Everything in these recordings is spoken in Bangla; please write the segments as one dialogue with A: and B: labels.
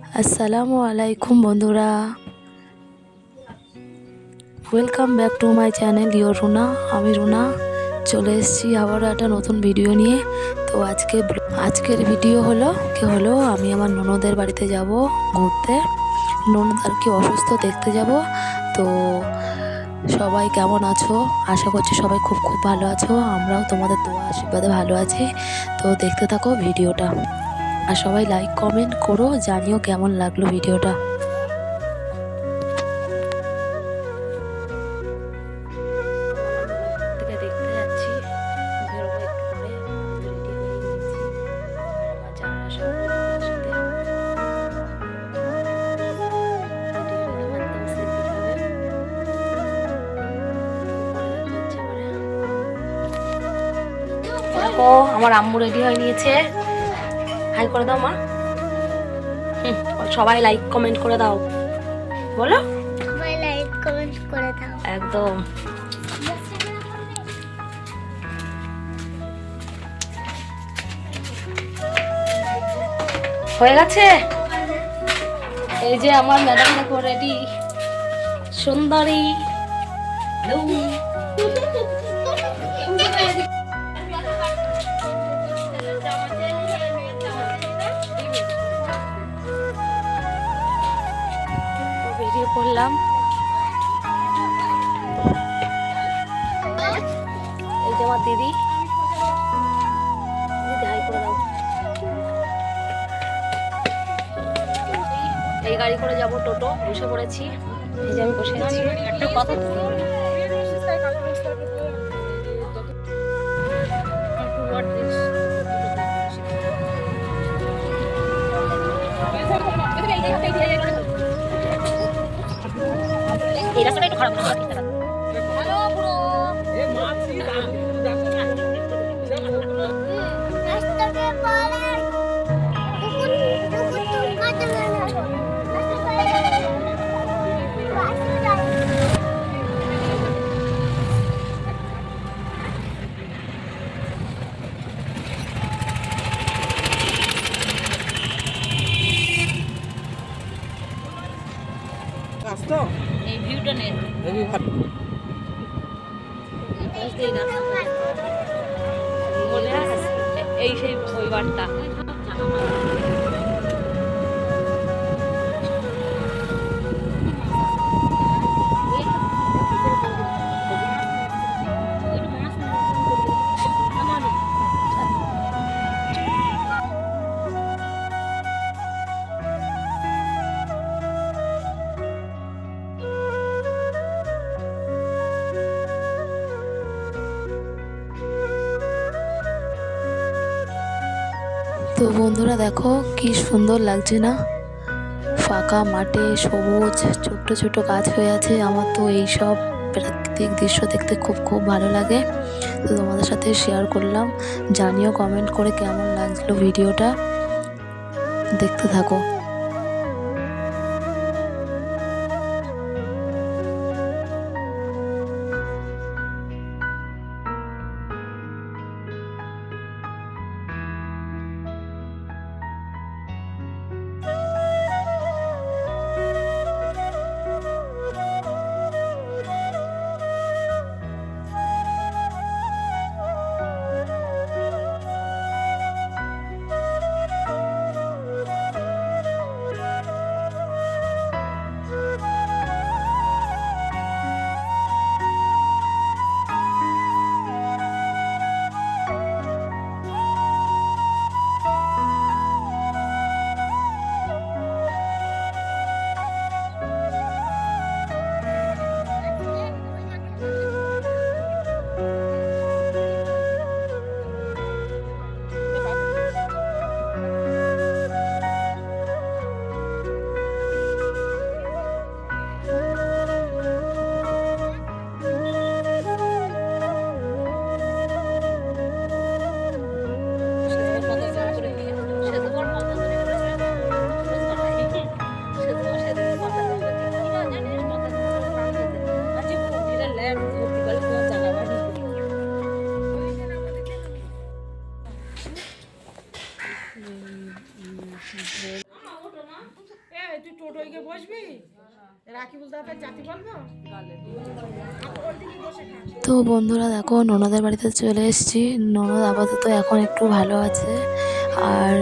A: আসসালামু আলাইকুম বন্ধুরা। Welcome back to my channel your Runa আমি রুনা। চলে এসেছি আবারও একটা নতুন ভিডিও নিয়ে। তো আজকে আজকের ভিডিও হলো, কি হলো, আমি আমার ননদের বাড়িতে যাব ঘুরতে। ননদ আর কি অসুস্থ, দেখতে যাব। তো সবাই কেমন আছো? আশা করছি সবাই খুব খুব ভালো আছো। আমরাও তোমাদের দোয়া, আশীর্বাদে ভালো আছি। তো দেখতে থাকো ভিডিওটা আর সবাই লাইক কমেন্ট করো জানিও কেমন লাগল ভিডিওটা। আমার আম্মু রেডি হয়ে নিয়েছে। হাই করে দাও মা। হুম, সবাই লাইক কমেন্ট করে দাও। বলো?
B: সবাই লাইক কমেন্ট করে দাও।
A: একদম। হয়ে গেছে? এই যে আমার ম্যাডাম দেখো রেডি সুন্দরী। বেরিয়ে পড়লাম এই যে আমার দিদি দিদি হাই করে দাও এই গাড়ি করে যাব টোটো বসে পড়েছি এই যে আমি বসে আছি একটা কথা イラ
B: ストレらもら
C: って
A: きたら。
C: হেভি ভালো
A: এই সেই পরিবারটা তো বন্ধুরা দেখো কি সুন্দর লাগছে না? ফাঁকা মাঠে সবুজ, ছোট্ট ছোট গাছ হয়ে আছে। আমার তো এই সব প্রাকৃতিক দৃশ্য দেখতে খুব খুব ভালো লাগে। তো তোমাদের সাথে শেয়ার করলাম। জানিও কমেন্ট করে কেমন লাগল ভিডিওটা দেখতে থাকো। তো বন্ধুরা দেখো, ননদের বাড়িতে চলে এসেছি। ননদ আপাতত এখন একটু ভালো আছে। আর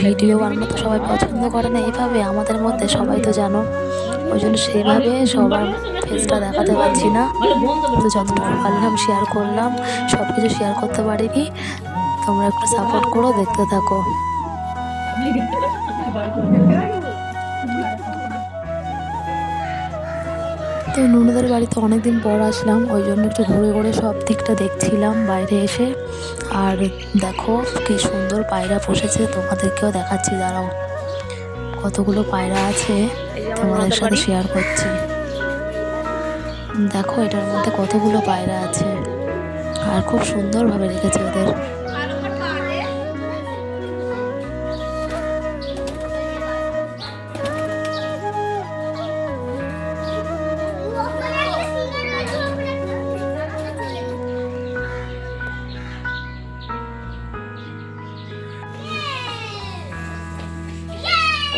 A: ভিডিও বানানো তো সবাই পছন্দ করে না, এইভাবে আমাদের মধ্যে সবাই তো জানো। ওই জন্য সেইভাবে সবার ফেসটা দেখাতে পারছি না। তো যতটুকু পারলাম শেয়ার করলাম সব কিছু শেয়ার করতে পারিনি। তোমরা একটু সাপোর্ট করো, দেখতে থাকো। তো ননদের বাড়িতে অনেকদিন পর আসলাম ওই জন্য একটু ঘুরে ঘুরে সব দিকটা দেখছিলাম বাইরে এসে। আর দেখো কি সুন্দর পায়রা বসেছে তোমাদেরকেও দেখাচ্ছি দাঁড়াও। কতগুলো পায়রা আছে তোমাদের সাথে শেয়ার করছি। দেখো এটার মধ্যে কতগুলো পায়রা আছে। আর খুব সুন্দরভাবে রেখেছে ওদের।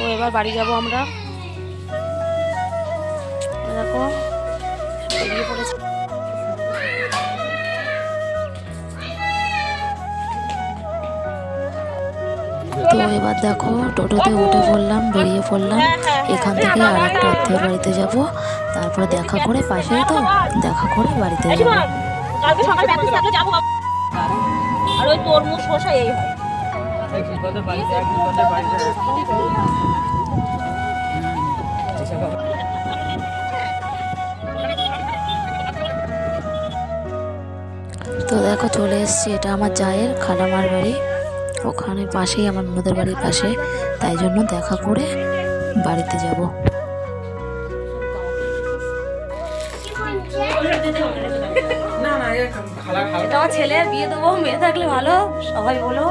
A: তো এবার বাড়ি যাব আমরা। দেখো বেরিয়ে পড়েছি। তো এবার দেখো টোটোতে উঠে পড়লাম বেরিয়ে পড়লাম। এখান থেকে আর একটা আত্মীয় বাড়িতে যাব। তারপরে দেখা করে পাশেই তো দেখা করে বাড়িতে যাব।
D: কালকে সকালে প্র্যাকটিস থাকলে যাব আর ওই তরমুজ শসা এই হয়।
A: তো দেখো চলে এসছি এটা আমার জায়ের খালামার বাড়ি। ওখানে পাশেই আমার ননদের বাড়ির পাশে। তাই জন্য দেখা করে বাড়িতে যাব।
C: না না
D: এটা আমার ছেলের বিয়ে দেবো মেয়ে থাকলে ভালো সবাই বলো।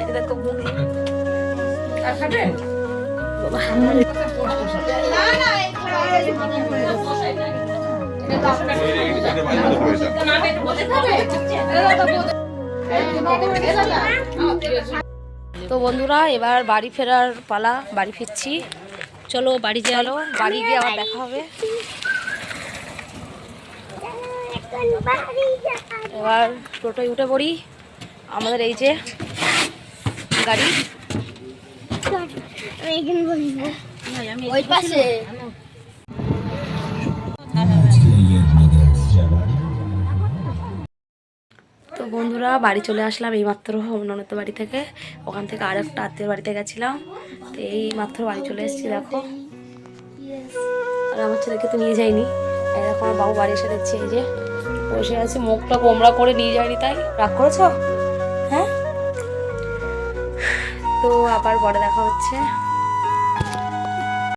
D: এটা দেখো
C: আর খাবে?
D: তো বন্ধুরা এবার বাড়ি ফেরার পালা বাড়ি ফিরছি। চলো বাড়ি চলো বাড়ি গিয়ে আবার দেখা হবে।
B: এখন বাড়ি যাব
D: এবার টোটোয় উঠে পড়ি। আমাদের এই যে গাড়ি।
B: আমি এখানে বলব
D: ওই পাশে। বন্ধুরা, বাড়ি চলে আসলাম এইমাত্র ননদ বাড়ি থেকে। ওখান থেকে আর একটা আত্মীয় বাড়িতে গেছিলাম। তো এই মাত্র বাড়ি চলে এসেছি, দেখো। আর আমার ছেলেকে তো নিয়ে যাইনি। এই দেখো আমার বাবু বাড়ি এসে দেখছি, এই যে বসে আছে, মুখটা কোমড়া করে নিয়ে যায়নি তাই। রাগ করেছ? হ্যাঁ? তো আবার পরে দেখা হচ্ছে।